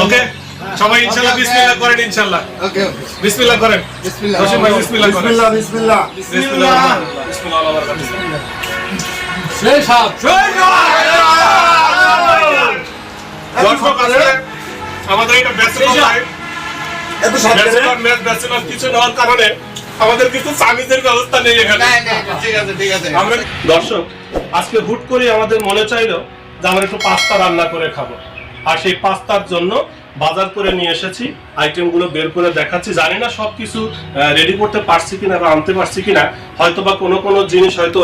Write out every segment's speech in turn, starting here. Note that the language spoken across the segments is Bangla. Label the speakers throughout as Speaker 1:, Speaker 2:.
Speaker 1: ওকে? সবাই ইনশাআল্লাহ বিসমিল্লাহ করেন ইনশাআল্লাহ
Speaker 2: ওকে
Speaker 1: বিসমিল্লাহ করেন।
Speaker 2: বিসমিল্লাহ
Speaker 1: রশিদ ভাই বিসমিল্লাহ করেন।
Speaker 2: বিসমিল্লাহ বিসমিল্লাহ।
Speaker 1: বিসমিল্লাহ বিসমিল্লাহ।
Speaker 3: সেই
Speaker 1: দর্শক আজকে আমাদের এটা ব্যাচেলর লাইফ
Speaker 2: এত সব
Speaker 1: ব্যাচেলর ম্যাচ ব্যাচেলর কিছু নেওয়ার কারণে আমাদের কিছু সামিজের ব্যবস্থা নেই এখানে।
Speaker 2: ঠিক আছে ঠিক আছে।
Speaker 1: আমরা দর্শক আজকে হুট করে আমাদের মনে চাইলো যে আমরা একটু পাস্তা রান্না করে খাব। আর সেই পাস্তার জন্য বাজার করে নিয়ে এসেছি আইটেমগুলো বের করে দেখাচ্ছি। জানি না সবকিছু রেডি করতে পারছি কিনা বা আনতে পারছি কিনা হয়তো বা কোনো কোনো জিনিস হয়তো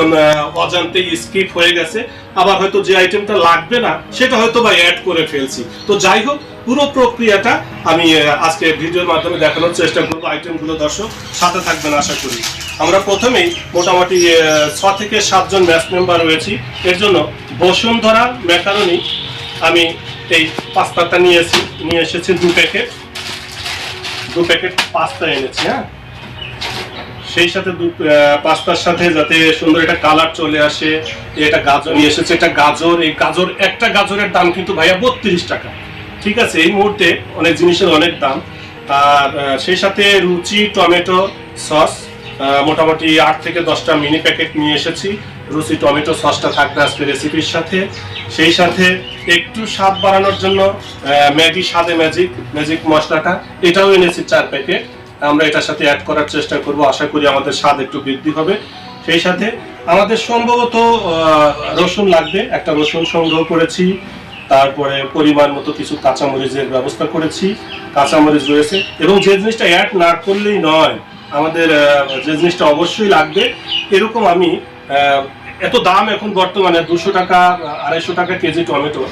Speaker 1: অজান্তে স্কিপ হয়ে গেছে, আবার হয়তো যে আইটেমটা লাগবে না, সেটা হয়তো বা অ্যাড করে ফেলছি। তো যাই হোক, পুরো প্রক্রিয়াটা আমি আজকে ভিডিওর মাধ্যমে দেখানোর চেষ্টা করব আইটেমগুলো দর্শক। সাথে থাকবেন, আশা করি। আমরা প্রথমেই মোটামুটি ছ থেকে সাতজন ম্যাচ মেম্বার রয়েছি। এর জন্য বসুন্ধরা ম্যাকারনি আমি এই পাস্তাটা নিয়ে নিয়েছি নিয়ে এসেছি দু প্যাকেট। দু প্যাকেট পাস্তা এনেছি হ্যাঁ? সেই সাথে দু পাস্তার সাথে যাতে সুন্দর একটা কালার চলে আসে, এটা গাজর নিয়ে এসেছে। এটা গাজর, এই গাজর একটা গাজরের দাম কিন্তু ভাইয়া বত্রিশ টাকা। ঠিক আছে, এই মুহূর্তে অনেক জিনিসের অনেক দাম। আর সেই সাথে রুচি টমেটো সস মোটামুটি আট থেকে দশটা মিনি প্যাকেট নিয়ে এসেছি। রুচি টমেটো সসটা থাকবে আজকে রেসিপির সাথে। সেই সাথে একটু স্বাদ বাড়ানোর জন্য ম্যাগি, স্বাদে ম্যাজিক ম্যাজিক মশলাটা। এটাও এনেছি চার প্যাকেট। আমরা এটার সাথে অ্যাড করার চেষ্টা করব। আশা করি আমাদের স্বাদ একটু বৃদ্ধি হবে। সেই সাথে আমাদের সম্ভবত রসুন লাগবে। একটা রসুন সংগ্রহ করেছি। তারপরে পরিমাণ মতো কিছু কাঁচামরিচের ব্যবস্থা করেছি। কাঁচামরিচ রয়েছে। এবং যে জিনিসটা অ্যাড না করলেই নয়, আমাদের যে জিনিসটা অবশ্যই লাগবে, এরকম আমি এত দাম এখন বর্তমানে দুশো টাকা, আড়াইশো টাকা কেজি টমেটো।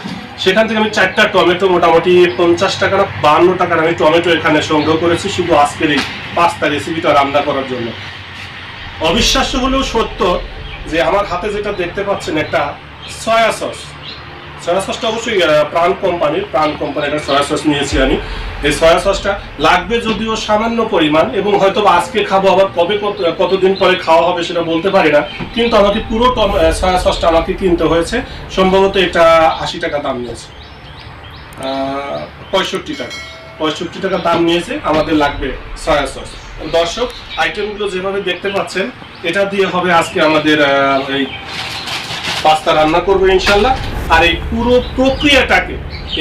Speaker 1: সেখান থেকে আমি চারটা টমেটো, মোটামুটি পঞ্চাশ টাকা না বান্ন টাকার আমি টমেটো এখানে সংগ্রহ করেছি শুধু আজকের এই পাস্তা রেসিপিটা রান্না করার জন্য। অবিশ্বাস্য হলেও সত্য যে আমার হাতে যেটা দেখতে পাচ্ছেন একটা সয়া সস সয়া সসটা অবশ্যই প্রাণ কোম্পানির প্রাণ কোম্পানির সয়া সস নিয়েছি আমি। এই সয়া সসটা লাগবে যদিও সামান্য পরিমাণ এবং হয়তো আজকে খাব আবার কবে কতদিন পরে খাওয়া হবে সেটা বলতে পারি না। কিন্তু আমাকে পুরো সয়া সসটা আমাকে কিনতে হয়েছে। সম্ভবত এটা আশি টাকা দাম নিয়েছে। পঁয়ষট্টি টাকা। পঁয়ষট্টি টাকা দাম নিয়েছে, আমাদের লাগবে সয়া সস দর্শক আইটেমগুলো যেভাবে দেখতে পাচ্ছেন, এটা দিয়ে হবে আজকে আমাদের এই পাস্তা রান্না করব ইনশাল্লাহ। আর এই পুরো প্রক্রিয়াটাকে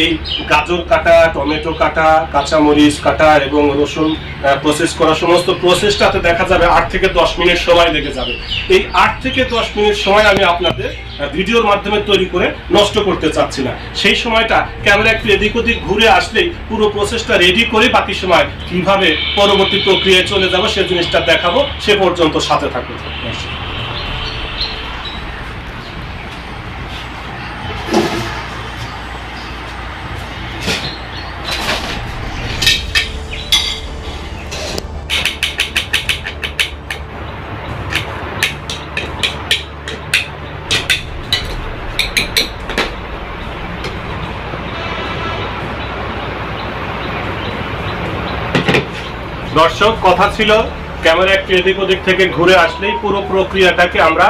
Speaker 1: এই গাজর কাটা, টমেটো কাটা, কাঁচামরিচ কাটা এবং রসুন প্রসেস করা সমস্ত প্রসেসটাতে দেখা যাবে আট থেকে দশ মিনিট সময় লেগে যাবে। এই আট থেকে দশ মিনিট সময় আমি আপনাদের ভিডিওর মাধ্যমে তৈরি করে নষ্ট করতে চাচ্ছি না। সেই সময়টা ক্যামেরা একটু এদিক ওদিক ঘুরে আসলেই পুরো প্রসেসটা রেডি করে বাকি সময় কীভাবে পরবর্তী প্রক্রিয়ায় চলে যাব সে জিনিসটা দেখাবো। সে পর্যন্ত সাথে থাকুন। দর্শক, কথা ছিল, ক্যামেরা একটু এদিক ওদিক থেকে ঘুরে আসলেই পুরো প্রক্রিয়াটাকে আমরা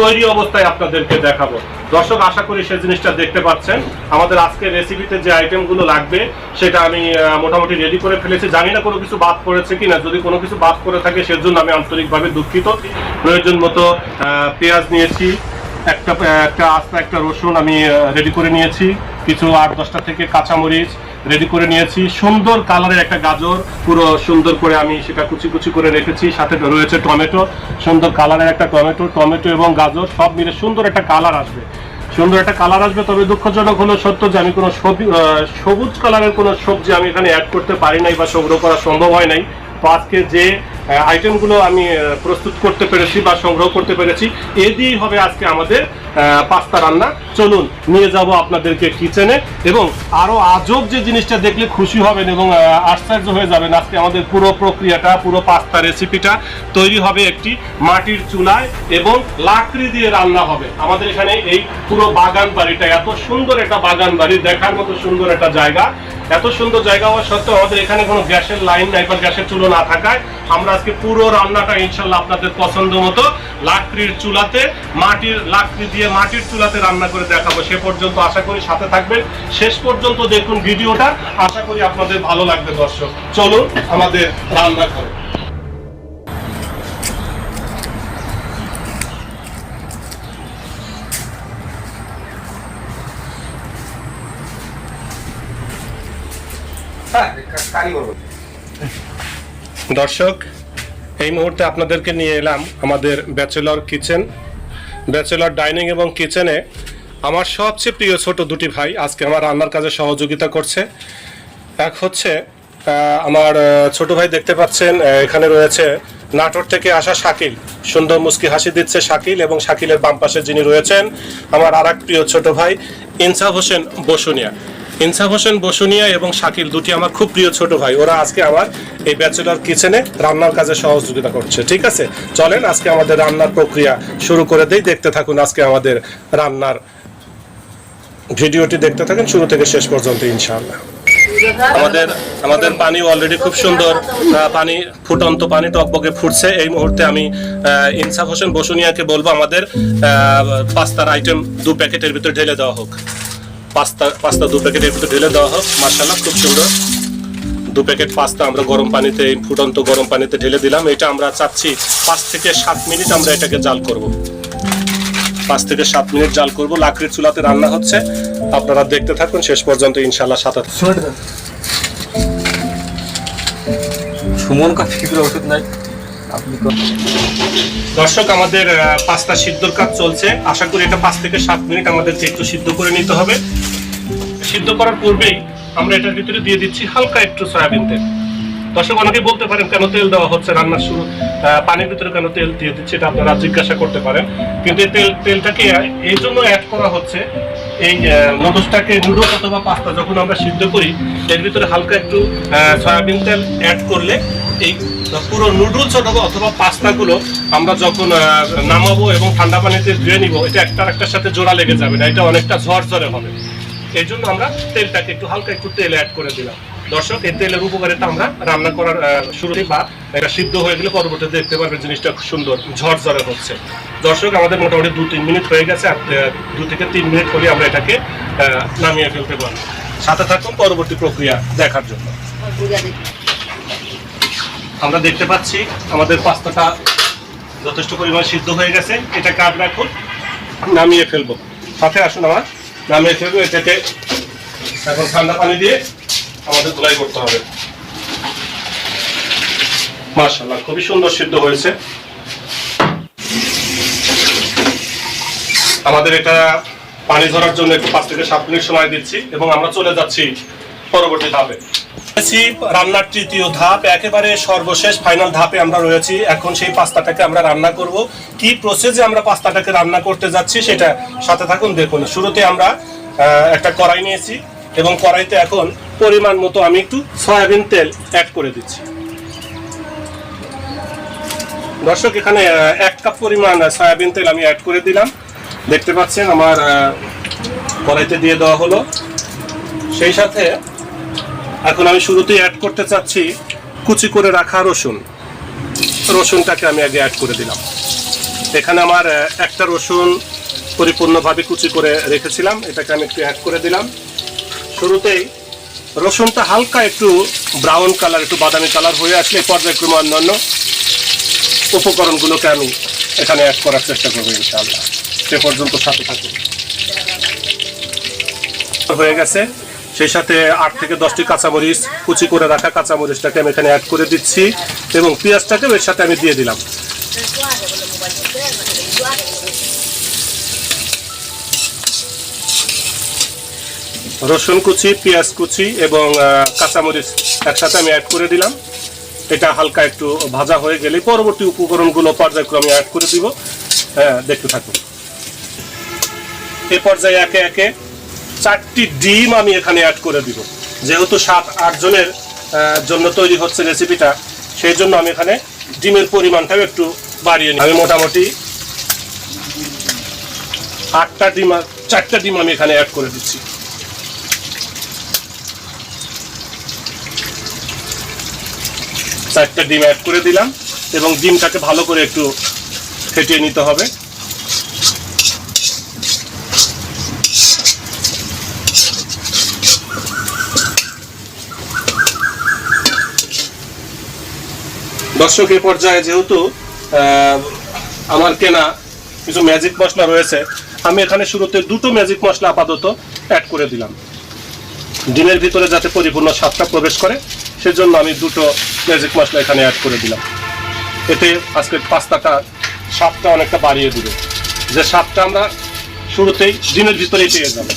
Speaker 1: তৈরি অবস্থায় আপনাদেরকে দেখাবো। দর্শক, আশা করি সে জিনিসটা দেখতে পাচ্ছেন। আমাদের আজকের রেসিপিতে যে আইটেমগুলো লাগবে, সেটা আমি মোটামুটি রেডি করে ফেলেছি। জানি না কোনো কিছু বাদ পড়েছে কিনা। যদি কোনো কিছু বাদ করে থাকে, সেজন্য আমি আন্তরিকভাবে দুঃখিত। প্রয়োজন মতো পেঁয়াজ নিয়েছি, একটা একটা আস্তা, একটা রসুন আমি রেডি করে নিয়েছি। কিছু আট, দশটা থেকে কাঁচামরিচ রেডি করে নিয়েছি। সুন্দর কালারের একটা গাজর, পুরো সুন্দর করে আমি সেটা কুচি কুচি করে রেখেছি। সাথে রয়েছে টমেটো, সুন্দর কালারের একটা টমেটো টমেটো এবং গাজর, সব মিলে সুন্দর একটা কালার আসবে। সুন্দর একটা কালার আসবে, তবে দুঃখজনক হলো সত্য যে আমি কোনো সবজি কালারের কোনো সবজি আমি এখানে অ্যাড করতে পারি নাই বা সংগ্রহ করা সম্ভব হয় নাই। তো আজকে যে আইটেমগুলো আমি প্রস্তুত করতে পেরেছি বা সংগ্রহ করতে পেরেছি। এ দিয়েই হবে আজকে আমাদের পাস্তা রান্না। চলুন, নিয়ে যাব আপনাদেরকে কিচেনে এবং আরও আজব যে জিনিসটা দেখলে খুশি হবেন এবং আশ্চর্য হয়ে যাবেন, আজকে আমাদের পুরো প্রক্রিয়াটা, পুরো পাস্তা রেসিপিটা তৈরি হবে একটি মাটির চুলায় এবং লাকড়ি দিয়ে রান্না হবে। আমাদের এখানে এই পুরো বাগান বাড়িটা, এত সুন্দর একটা বাগান বাড়ি, দেখার মতো সুন্দর একটা জায়গা। এত সুন্দর জায়গা হওয়া সত্ত্বেও আমাদের এখানে কোনো গ্যাসের লাইন নাই বা গ্যাসের চুলো না থাকায়। আমরা আজকে পুরো রান্নাটা ইনশাল্লাহ আপনাদের পছন্দ মতো লাকড়ির চুলাতে, মাটির লাকড়ি দিয়ে মাটির চুলাতে রান্না করে দেখাবো। সে পর্যন্ত আশা করি সাথে থাকবেন। শেষ পর্যন্ত দেখুন ভিডিওটা। আশা করি আপনাদের ভালো লাগবে দর্শক। চলুন আমাদের রান্না করে দর্শক, এই মুহূর্তে আপনাদেরকে নিয়ে এলাম আমাদের ব্যাচেলর কিচেন। ব্যাচেলর ডাইনিং এবং কিচেনে আমার সবচেয়ে প্রিয় ছোট দুটি ভাই আজকে আমার রান্নার কাজে সহযোগিতা করছে। এক হচ্ছে আমার ছোট ভাই দেখতে পাচ্ছেন এখানে রয়েছে নাটোর থেকে আসা শাকিল। সুন্দর মুস্কি হাসি দিচ্ছে শাকিল এবং শাকিলের বাম পাশে যিনি রয়েছেন, আমার আর প্রিয় ছোট ভাই ইনসাফ হোসেন বসুনিয়া। ইনসাফ হোসেন বসুনিয়া এবং শাকিল দুটি আমার খুব প্রিয় ছোট ভাই। ওরা আজকে আমার এই ব্যাচেলর কিচেনে রান্নার কাজে সহযোগিতা করছে। ঠিক আছে? চলেন, আজকে আমাদের রান্নার প্রক্রিয়া শুরু করে দেই। দেখতে থাকুন আজকে আমাদের রান্নার ভিডিওটি। দেখতে থাকেন, শুরু থেকে শেষ পর্যন্ত, ইনশাআল্লাহ। আমাদের আমাদের পানি অলরেডি খুব সুন্দর পানি, ফুটন্ত পানি টকবকে ফুটছে। এই মুহূর্তে আমি ইনসাফ হোসেন বসুনিয়াকে বলব, আমাদের পাস্তার আইটেম দু প্যাকেটের ভিতরে ঢেলে দেওয়া হোক। পাস্তা পাস্তা দু প্যাকেটের ভিতরে ঢেলে দেওয়া হোক মার্শাল্লাহ খুব সুন্দর। দু প্যাকেট পাস্তা আমরা গরম পানিতে ফুটন্ত গরম পানিতে ঢেলে দিলাম। এটা আমরা চাচ্ছি পাঁচ থেকে সাত মিনিট আমরা এটাকে জাল করব। পাঁচ থেকে সাত মিনিট জাল করব। লাকড়ির চুলাতে রান্না হচ্ছে। আপনারা দেখতে থাকুন শেষ পর্যন্ত ইনশাল্লাহ থাকুন।
Speaker 3: সুমন কাফির ওষুধ নাই
Speaker 1: দর্শক আমাদের পাস্তা সিদ্ধর কাজ চলছে। আশা করি এটা পাঁচ থেকে সাত মিনিট আমাদেরকে একটু সিদ্ধ করে নিতে হবে। সিদ্ধ করার পূর্বেই আমরা এটার ভিতরে দিয়ে দিচ্ছি হালকা একটু সয়াবিন তেল। দর্শক অনেকে বলতে পারেন, কেন তেল দেওয়া হচ্ছে? রান্নার শুরু পানির ভিতরে কেন তেল দিয়ে দিচ্ছে? এটা আপনারা জিজ্ঞাসা করতে পারেন। কিন্তু এই তেল, তেলটাকে এই জন্য অ্যাড করা হচ্ছে, এই নুডলসটাকে নুডলস অথবা পাস্তা যখন আমরা সিদ্ধ করি, এর ভিতরে হালকা একটু সয়াবিন তেল অ্যাড করলে এই পুরো নুডলস অথবা অথবা পাস্তাগুলো আমরা যখন নামাবো এবং ঠান্ডা পানিতে ধুয়ে নিব, এটা একটার একটার সাথে জোড়া লেগে যাবে না, এটা অনেকটা ঝরঝরে হবে। এই জন্য আমরা তেলটাকে একটু হালকা একটু তেল অ্যাড করে দিলাম। দর্শক, এই তেলের উপকারিতা আমরা রান্না করার শুরুতে বা এটা সিদ্ধ হয়ে গেলে পরবর্তীতে দেখতে পারবেন জিনিসটা খুব সুন্দর ঝরঝরে হচ্ছে। দর্শক, আমাদের মোটামুটি দু তিন মিনিট হয়ে গেছে, আর দু থেকে তিন মিনিট হলে আমরা এটাকে নামিয়ে ফেলতে পারব। সাথে থাকুন পরবর্তী প্রক্রিয়া দেখার জন্য। আমরা দেখতে পাচ্ছি আমাদের পাস্তাটা যথেষ্ট পরিমাণ সিদ্ধ হয়ে গেছে। এটা কাজ রাখুন নামিয়ে ফেলব। সাথে আসুন আমার নামিয়ে ফেলব এটাকে এখন ঠান্ডা পানি দিয়ে আমাদের ধুলাই করতে হবে। মার্শাল্লাহ খুবই সুন্দর সিদ্ধ হয়েছে। আমাদের এটা পানি ধরার জন্য একটু পাঁচ থেকে সাত মিনিট সময় দিচ্ছি এবং আমরা চলে যাচ্ছি পরবর্তী ধাপে। রান্নার তৃতীয় ধাপ, একেবারে সর্বশেষ ফাইনাল ধাপে আমরা রয়েছি। এখন সেই পাস্তাটাকে আমরা রান্না করব। কি প্রসেসে আমরা পাস্তাটাকে রান্না করতে যাচ্ছি সেটা সাথে থাকুন, দেখুন। শুরুতে আমরা একটা কড়াই নিয়েছি এবং কড়াইতে এখন পরিমাণ মতো আমি একটু সয়াবিন তেল অ্যাড করে দিচ্ছি। দর্শক, এখানে এক কাপ পরিমাণ সয়াবিন তেল আমি অ্যাড করে দিলাম। দেখতে পাচ্ছেন, আমার কড়াইতে দিয়ে দেওয়া হলো। সেই সাথে এখন আমি শুরুতেই অ্যাড করতে চাচ্ছি, কুচি করে রাখা রসুন। রসুনটাকে আমি আগে অ্যাড করে দিলাম। এখানে আমার একটা রসুন পরিপূর্ণভাবে কুচি করে রেখেছিলাম, এটাকে আমি একটু অ্যাড করে দিলাম। শুরুতেই রসুনটা হালকা একটু ব্রাউন কালার একটু বাদামি কালার হয়ে আসলে পর্যায়ক্রমে অন্যান্য উপকরণগুলোকে আমি এখানে অ্যাড করার চেষ্টা করব ইনশাআল্লাহ। সে পর্যন্ত সাথে থাকুন। হয়ে গেছে। সেই সাথে আট থেকে দশটি কাঁচামরিচ কুচি করে রাখা কাঁচামরিচটাকে আমি এখানে অ্যাড করে দিচ্ছি এবং পেঁয়াজটাকেও এর সাথে আমি দিয়ে দিলাম। রসুন কুচি, পেঁয়াজ কুচি এবং কাঁচামরিচ একসাথে আমি অ্যাড করে দিলাম। এটা হালকা একটু ভাজা হয়ে গেলে পরবর্তী উপকরণগুলো পর্যায়ক্রমে অ্যাড করে দিব। হ্যাঁ দেখতে থাকুন। এ পর্যায়ে একে একে চারটি ডিম আমি এখানে অ্যাড করে দিব। যেহেতু সাত, আট জনের জন্য তৈরি হচ্ছে রেসিপিটা সেই জন্য আমি এখানে ডিমের পরিমাণটাও একটু বাড়িয়ে নিই আমি মোটামুটি আটটা ডিম, চারটা ডিম আমি এখানে অ্যাড করে দিচ্ছি। চারটা ডিম অ্যাড করে দিলাম এবং ডিমটাকে ভালো করে একটু ফেটিয়ে নিতে হবে। দর্শক এই পর্যায়ে যেহেতু আমার কেনা কিছু ম্যাজিক মশলা রয়েছে, আমি এখানে শুরুতে দুটো ম্যাজিক মশলা আপাতত অ্যাড করে দিলাম। ডিমের ভিতরে যাতে পরিপূর্ণ স্বাদটা প্রবেশ করে, সেজন্য আমি দুটো ম্যাজিক মশলা এখানে অ্যাড করে দিলাম। এতে আজকে পাস্তাটা স্বাদটা অনেকটা বাড়িয়ে দিবে। যে স্বাদটা আমরা শুরুতেই ডিমের ভিতরেই পেয়ে যাব।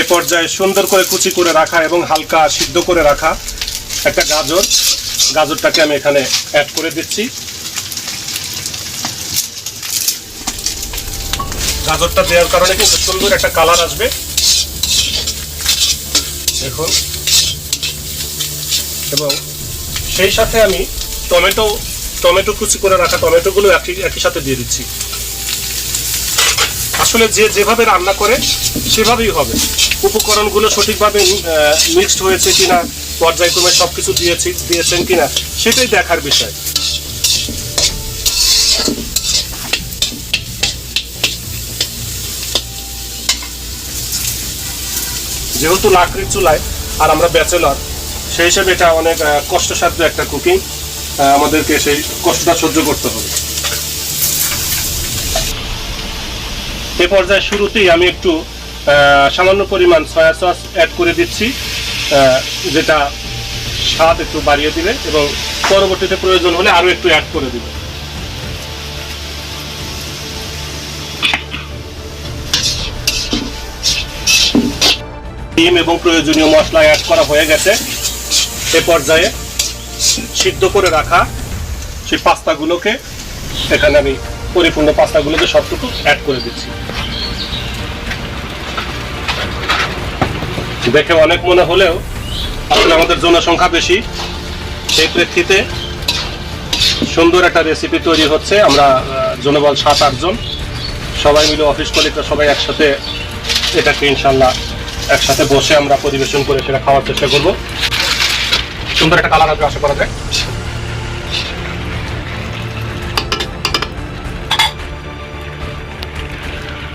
Speaker 1: এ পর্যায়ে সুন্দর করে কুচি করে রাখা এবং হালকা সিদ্ধ করে রাখা একটা গাজর। গাজরটাকে আমি এখানে অ্যাড করে দিচ্ছি। গাজরটা দেওয়ার কারণে কিন্তু সুন্দর একটা কালার আসবে। দেখুন। এবং সেই সাথে আমি টমেটো টমেটো কুচি করে রাখা টমেটোগুলো একই একই সাথে দিয়ে দিচ্ছি। আসলে যে যেভাবে রান্না করে সেভাবেই হবে। উপকরণগুলো সঠিকভাবে মিক্সড হয়েছে কিনা পর্যায়ক্রমে সবকিছু দিয়েছি, দিয়েছেন কিনা, সেটাই দেখার বিষয়। যেহেতু লাকড়ির চুলায়, আর আমরা ব্যাচেলর, সেই হিসেবে এটা অনেক কষ্টসাধ্য একটা কুকিং আমাদেরকে সেই কষ্টটা সহ্য করতে হবে। এ পর্যায়ে শুরুতেই আমি একটু সামান্য পরিমাণ সয়া সস অ্যাড করে দিচ্ছি। যেটা স্বাদ একটু বাড়িয়ে দিবে এবং পরবর্তীতে প্রয়োজন হলে আরও একটু অ্যাড করে দিবে। ডিম এবং প্রয়োজনীয় মশলা অ্যাড করা হয়ে গেছে। এ পর্যায়ে সিদ্ধ করে রাখা সেই পাস্তাগুলোকে এখানে আমি পরিপূর্ণ পাস্তাগুলোকে সবটুকু অ্যাড করে দিচ্ছি। দেখে অনেক মনে হলেও আসলে আমাদের জনসংখ্যা বেশি। সেই প্রেক্ষিতে সুন্দর একটা রেসিপি তৈরি হচ্ছে। আমরা জনবল সাত আটজন সবাই মিলে অফিস কলিগরা সবাই একসাথে এটাকে ইনশাল্লাহ একসাথে বসে আমরা পরিবেশন করে সেটা খাওয়ার চেষ্টা করব। সুন্দর একটা কালার আসবে, আশা করা যায়।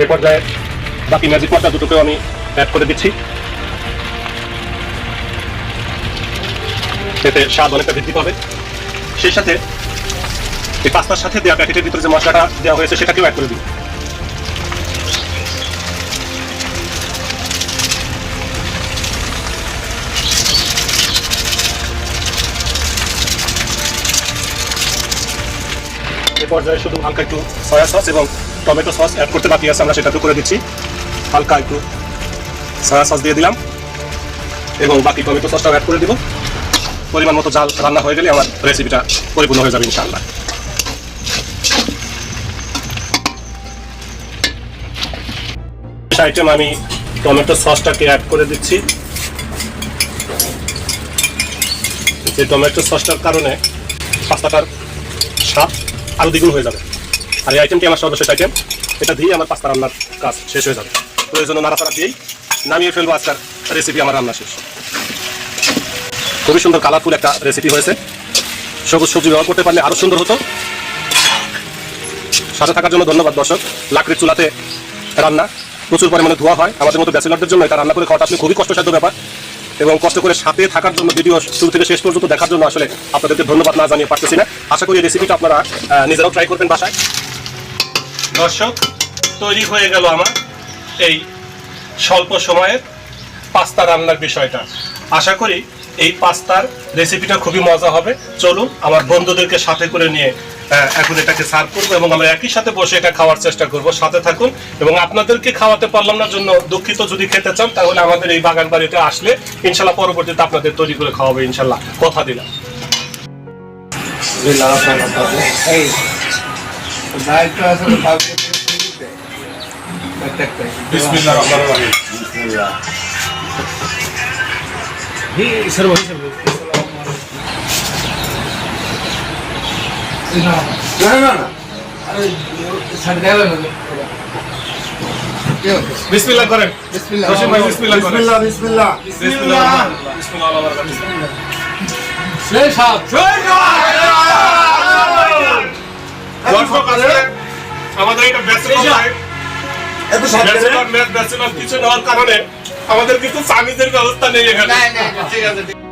Speaker 1: এ পর্যায়ে বাকি ম্যাজিক মশলা দুটোকেও আমি অ্যাড করে দিচ্ছি। এতে স্বাদ অনেকটা বৃদ্ধি পাবে সেই সাথে এই পাস্তার সাথে দেওয়া প্যাকেটের ভিতরে যে মশলাটা দেওয়া হয়েছে, সেটাকেও অ্যাড করে দিই এই পর্যায়ে শুধু হালকা একটু সয়া সস এবং টমেটো সস অ্যাড করতে বাকি আছে, আমরা সেটাতেও করে দিচ্ছি। হালকা একটু সয়া সস দিয়ে দিলাম এবং বাকি টমেটো সসটাও অ্যাড করে দিব। পরিমাণ মতো জাল রান্না হয়ে গেলে আমার রেসিপিটা পরিপূর্ণ হয়ে যাবে ইনশাআল্লাহ। আইটেম আমি টমেটো সসটাকে অ্যাড করে দিচ্ছি। যে টমেটো সসটার কারণে পাস্তাটার স্বাদ আরও দ্বিগুণ হয়ে যাবে। আর এই আইটেমটি আমার সর্বশেষ আইটেম এটা দিয়ে আমার পাস্তা রান্নার কাজ শেষ হয়ে যাবে। প্রয়োজনে নাড়াচাড়া দিয়েই নামিয়ে ফেলব আজকের রেসিপি আমার রান্না শেষ। খুবই সুন্দর কালারফুল একটা রেসিপি হয়েছে। সবুজ সবজি ব্যবহার করতে পারলে আরও সুন্দর হতো। সাথে থাকার জন্য ধন্যবাদ, দর্শক। লাকড়ির চুলাতে রান্না প্রচুর পরিমাণে ধোয়া হয়। আমাদের মতো ব্যাচেলারদের জন্য এটা রান্না করে খাওয়াটা আসলে খুবই কষ্টসাধ্য ব্যাপার। এবং কষ্ট করে সাথে থাকার জন্য ভিডিও শুরু থেকে শেষ পর্যন্ত দেখার জন্য আসলে আপনাদেরকে ধন্যবাদ না জানিয়ে পারতেছি না। আশা করি এই রেসিপিটা আপনারা নিজেরাও ট্রাই করবেন বাসায়। দর্শক, তৈরি হয়ে গেল আমার এই স্বল্প সময়ের পাস্তা রান্নার বিষয়টা। আশা করি এই পাস্তার রেসিপিটা খুবই মজা হবে। চলুন আমার বন্ধুদেরকে সাথে করে নিয়ে এখন এটাকে সার্ভ করব এবং আমরা একই সাথে বসে এটা খাওয়ার চেষ্টা করব। সাথে থাকুন এবং আপনাদেরকে খাওয়াতে পারলাম না জন্য দুঃখিত যদি খেতে চান তাহলে আমাদের এই বাগান বাড়িতে আসলে ইনশাল্লাহ পরবর্তীতে আপনাদের তৈরি করে খাওয়াবে ইনশাল্লাহ। কথা দিলাম।
Speaker 2: এই দায়িত্ব আছে। তো কাউকে দিতে প্রত্যেকটা
Speaker 1: বিসমিল্লাহ
Speaker 2: না না না আরে ছাড় দেবে না
Speaker 1: বিসমিল্লাহ করেন।
Speaker 2: বিসমিল্লাহ।
Speaker 1: রশিদ ভাই, বিসমিল্লাহ করেন।
Speaker 2: বিসমিল্লাহ বিসমিল্লাহ।
Speaker 1: বিসমিল্লাহ বিসমিল্লাহ আল্লাহু আকবার।
Speaker 3: সেই সাপ
Speaker 1: দর্শক আজকে আমাদের এটা ব্যাচেলর লাইফ
Speaker 2: এত সাথে
Speaker 1: ব্যাচেলর ম্যাচ ব্যাচেলর কিছু নেওয়ার কারণে আমাদের কিন্তু স্বামীদের ব্যবস্থা নেই এখানে।
Speaker 2: ঠিক আছে।